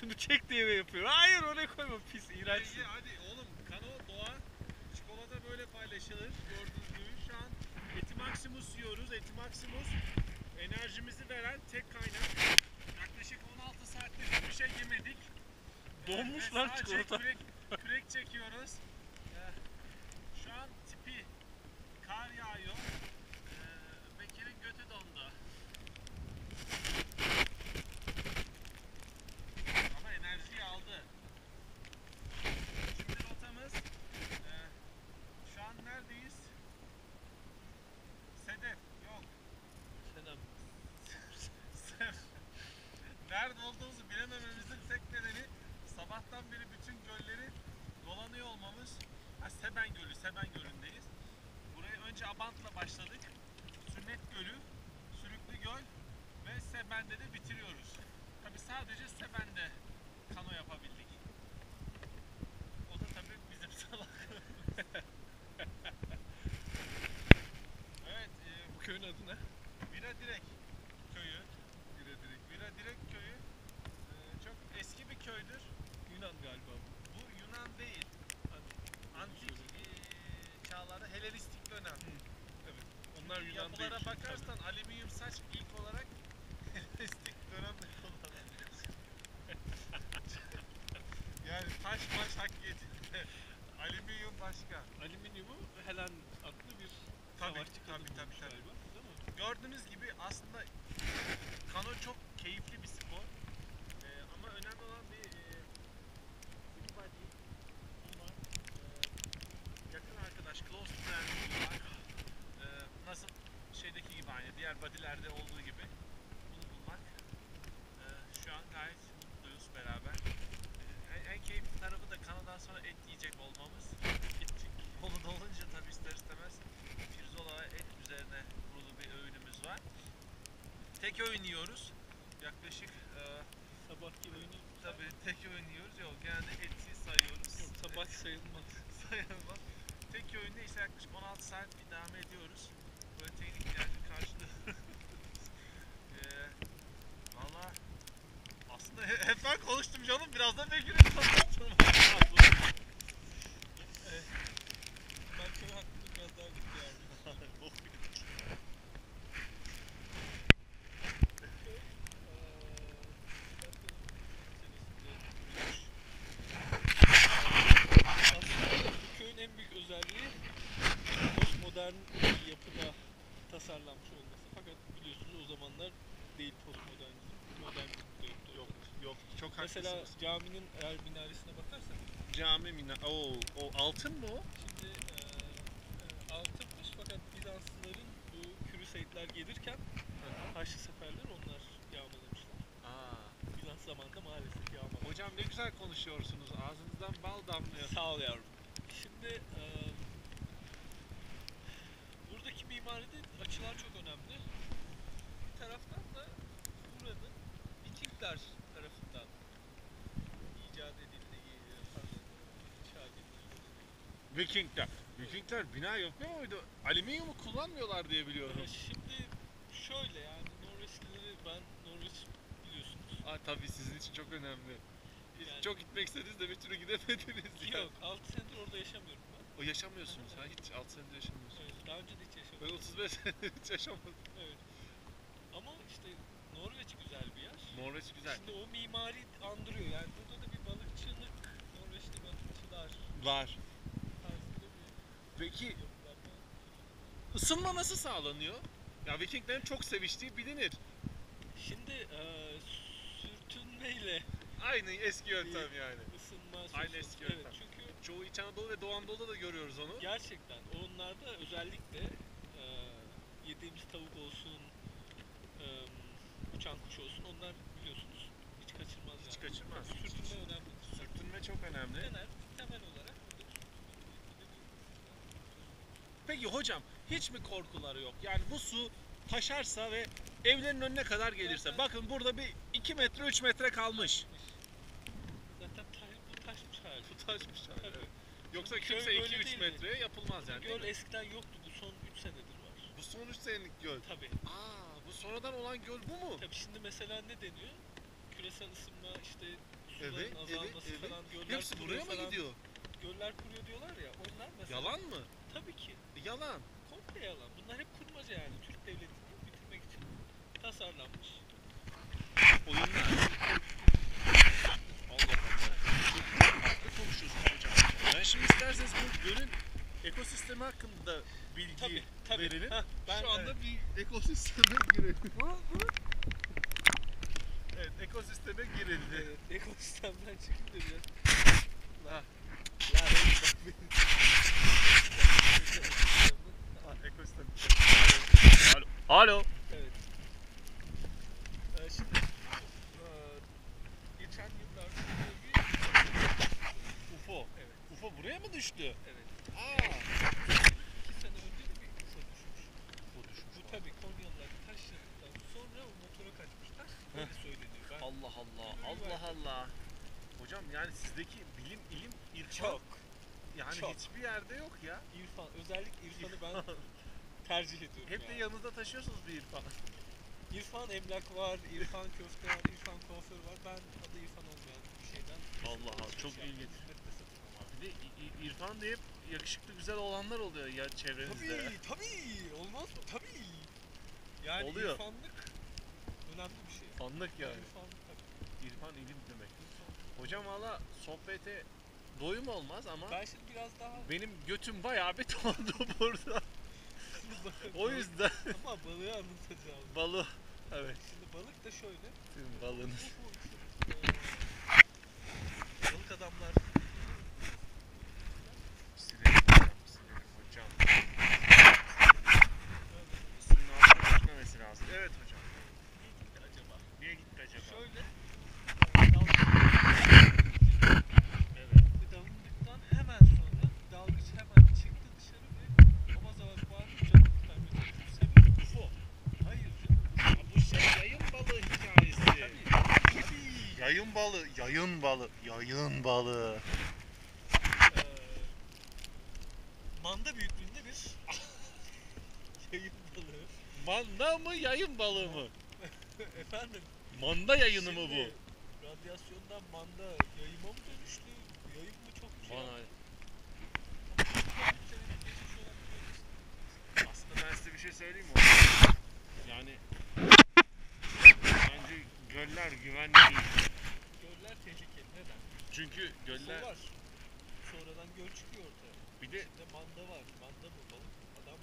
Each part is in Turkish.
şunu çek diye mi yapıyor? Hayır oraya koyma pis iğrençsin. Hadi, hadi oğlum kano doğa çikolata böyle paylaşılır gördüğünüz gibi şu an Etimaximus yiyoruz Etimaximus enerjimizi veren tek kaynak yaklaşık 16 saattir hiçbir şey yemedik Donmuş Ve lan çikolata. Kürek, kürek çekiyoruz Ha, Seben Gölü, Seben Gölü'ndeyiz. Buraya önce Abant'la başladık. Sünnet Gölü, Sürüklü Göl ve Seben'de de bitiriyoruz. Tabi sadece Seben'de kano yapabildik. O da tabii bizim salak. evet, e, Bu köyün adı ne? Vira Direk köyü. Vira Direk. Vira Direk köyü e, çok eski bir köydür. Yunan galiba bu. Bu Yunan değil. Antik e, çağlarda Helenistik dönem. Onlar Yunan Yapılara değil. bakarsan alüminyum saç ilk olarak Helenistik dönemde kullanılıyor. yani taş maş hak getiriyor. alüminyum başka. Alüminyumu Helen adlı bir Tabii, savaşçı tabii, kadın tabii, bulmuş tabii. galiba. Değil mi? Gördüğünüz gibi aslında kano çok keyifli bir spor. Ee, ama önemli olan bir e, free body bulmak. Ee, yakın arkadaş, close friend bulmak. Ee, nasıl gibi aynı diğer bodylerde olduğu gibi bunu bulmak. Ee, şu an gayet mutluyuz beraber. Ee, en, keyifli tarafı da kanodan sonra et yiyecek olmamız. Etçik. Kolu dolunca tabii ister istemez pirzola et üzerine kurulu bir öğünümüz var. Tek öğün yiyoruz. Yaklaşık e, Sabahki oyunu tabii tek öğün yiyoruz. Yok genelde eti sayıyoruz. yok sabah sayılmaz. sayılmaz. Tek öğünde işte yaklaşık 16 saat idame ediyoruz. Protein ihtiyacını karşılıyoruz. Eee Valla aslında he- hep ben konuştum canım. Biraz da Bekir'in konuştum. Ben köy hakkında biraz daha bilgi aldım. Aslında bu köyün en büyük özelliği postmodern bir yapıda tasarlanmış olması. Fakat biliyorsunuz o zamanlar değil postmodernizm. Modernizm de yoktu. Yok yok çok Mesela caminin eğer minaresine bakarsak Cami mina. Oo, o altın mı o? Şimdi eee e, altınmış fakat Bizanslıların bu Crusade'ler gelirken Haçlı seferler onlar yağmalamışlar. Aa. Bizans zamanında maalesef yağmalamışlar. Hocam ne güzel konuşuyorsunuz. Ağzınızdan bal damlıyor. Sağ ol yavrum. Şimdi eee buradaki mimaride açılar çok önemli. Bir taraftan da buranın Vikingler Vikingler. Vikingler bina yapıyor muydu? Alüminyumu kullanmıyorlar diye biliyorum. Ee, Şimdi şöyle yani Norveçlileri ben Norveç biliyorsunuz. Aa tabii sizin için çok önemli. Biz Yani- Çok gitmek istediniz de bir türlü gidemediniz. Yok 6 senedir orada yaşamıyorum ben. O yaşamıyorsunuz ha hiç 6 senedir yaşamıyorsunuz. Evet, daha önce de hiç Ben yaşamadım. 35 senedir hiç yaşamadım. Evet. Ama işte Norveç güzel bir yer. Norveç güzel. Şimdi o mimari andırıyor. Yani burada da bir balıkçılık, Norveçli balıkçılar Var. Peki ısınma nasıl sağlanıyor? Ya Vikinglerin çok seviştiği bilinir. Şimdi e, sürtünmeyle Aynı eski yöntem yani. ısınma Aynı eski Evet yöntem. çünkü Çoğu İç Anadolu ve Doğu Anadolu'da da görüyoruz onu. Gerçekten onlarda özellikle e, yediğimiz tavuk olsun, e, uçan kuş olsun onlar biliyorsunuz hiç kaçırmaz Hiç yani. kaçırmaz. Sürtünme önemli. Sürtünme çok önemli. Temel, temel olarak burada Peki hocam hiç mi korkuları yok? Yani bu su taşarsa ve evlerin önüne kadar gelirse. Bakın burada bir 2 metre 3 metre kalmış. Zaten ta- bu taşmış hali. Bu taşmış. Tabii. evet. Yoksa Köy kimse böyle 2-3 değildi. metreye yapılmaz yani. değil Göl mi? eskiden yoktu. Bu son 3 senedir var. Bu son 3 senelik göl. Tabii. Aa, bu sonradan olan göl bu mu? Tabii şimdi mesela ne deniyor? Küresel ısınma işte suların Evet, evet, azalması evet. falan, göller Hepsi kuruyor buraya mı falan. gidiyor? Göller kuruyor diyorlar ya, onlar mesela. Yalan mı? Tabii ki. Yalan. Komple yalan. Bunlar hep kurmaca yani. Türk devletini bitirmek için tasarlanmış. Oyunlar. Allah Allah. Ne konuşuyorsun hocam? Ben şimdi isterseniz bu gölün ekosistemi hakkında bilgi Tabii, tabii. verelim. Hah, ben- Şu anda evet. bir ekosisteme girelim. evet, ekosisteme girildi. Evet, ekosistemden çıkıp da biraz. Alo. Alo. evet. Ee, şimdi ee, geçen yıllarda bir UFO. evet, UFO buraya mı düştü? evet. Aa. İki sene önce de bir UFO düşmüş. UFO düşmüş. Bu tabii Konyalılar taşladıktan sonra o motora kaçmışlar. Öyle söyleniyor. Ben Allah Allah. Allah Allah. Hocam yani sizdeki bilim, ilim, irfan çok. yani çok. hiçbir yerde yok ya. İrfan, özellikle İrfan'ı ben tercih ediyorum. Hep de yani. yanınızda taşıyorsunuz bir irfan. İrfan emlak var, İrfan köfte var, İrfan kuaför var. Ben adı İrfan olmayan bir şeyden. Allah Allah, çok yaptım, ilginç. Bir de İ- İ- İrfan diye hep yakışıklı güzel olanlar oluyor ya çevrenizde. Tabii, tabii. Olmaz mı? Tabii. Yani Oluyor. İrfanlık önemli bir şey. Anlık yani. İrfanlık tabii. İrfan ilim demek. Hocam valla sohbete doyum olmaz ama Ben şimdi biraz daha... benim götüm bayağı bir tondu burada. O yüzden Ama balığı anlatacağım. balı. Evet. Şimdi balık da şöyle. Sizin balığınız. Bu, bu işte, eee, balık adamlar Silelim hocam, silelim hocam. Suyun altına gitmemesi lazım. Evet hocam. niye gitti acaba? Niye gitti acaba? Şöyle. eee, dalgıç- Evet. Ve dalındıktan hemen sonra dalgıç hemen çıktı dışarı ve avaz avaz bağırınca kurtarmaya çalıştı. Sebebi UFO. Hayır canım. Ya bu şey yayın balığı hikayesi. Tabii. Tabii. Yayın balığı, yayın balığı, yayın balığı. Eee, manda büyüklüğünde bir yayın balığı. Manda mı yayın balığı mı? Efendim. Manda yayını mı bu? Radyasyondan manda yayıma mı dönüştü? Yayın mı çok şey Bana. bir yayın. Aslında ben size bir şey söyleyeyim mi? Yani bence göller güvenli değil. Tehlikeli. Neden? Çünkü göller Su var. Sonradan göl çıkıyor ortaya. bir de İçinde manda var. Manda mı balık? Adam?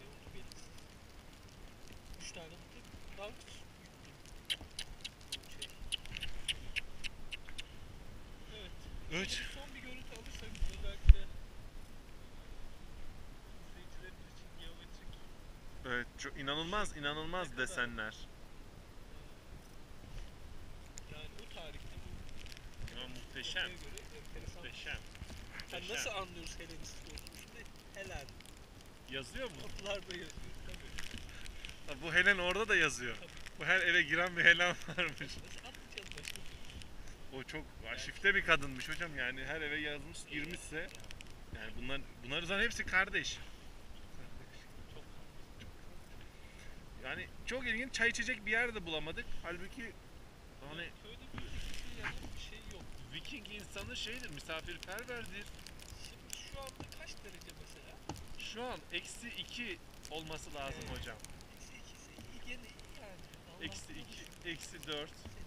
Ne oldu belirsiz. Üç tane de yüklü. Bu şey. Evet. Evet. Şimdi Son bir görüntü alırsak özellikle izleyicilerimiz için geometrik evet çok inanılmaz inanılmaz desenler. yani bu tarihte bu Ya muhteşem. Muhteşem. Muhteşem. nasıl anlıyoruz Helenist olduğunu? Şimdi Helen Yazıyor mu? kapılarda yazıyor tabii. Ha, Bu Helen orada da yazıyor. Bu her eve giren bir Helen varmış. Nasıl atlayacağız başka türlü? O çok şifte bir kadınmış hocam yani her eve yazmış girmişse yani bunlar zaten hepsi kardeş. Yani çok ilginç çay içecek bir yer de bulamadık. Halbuki hani köyde bir şey. Viking insanı şeydir misafirperverdir. Şimdi şu anda kaç derece mesela? Şu an eksi 2 olması lazım Evet. hocam. Eksi iyi gene iyi yani. Eksi korusun. 2, eksi 4. Seni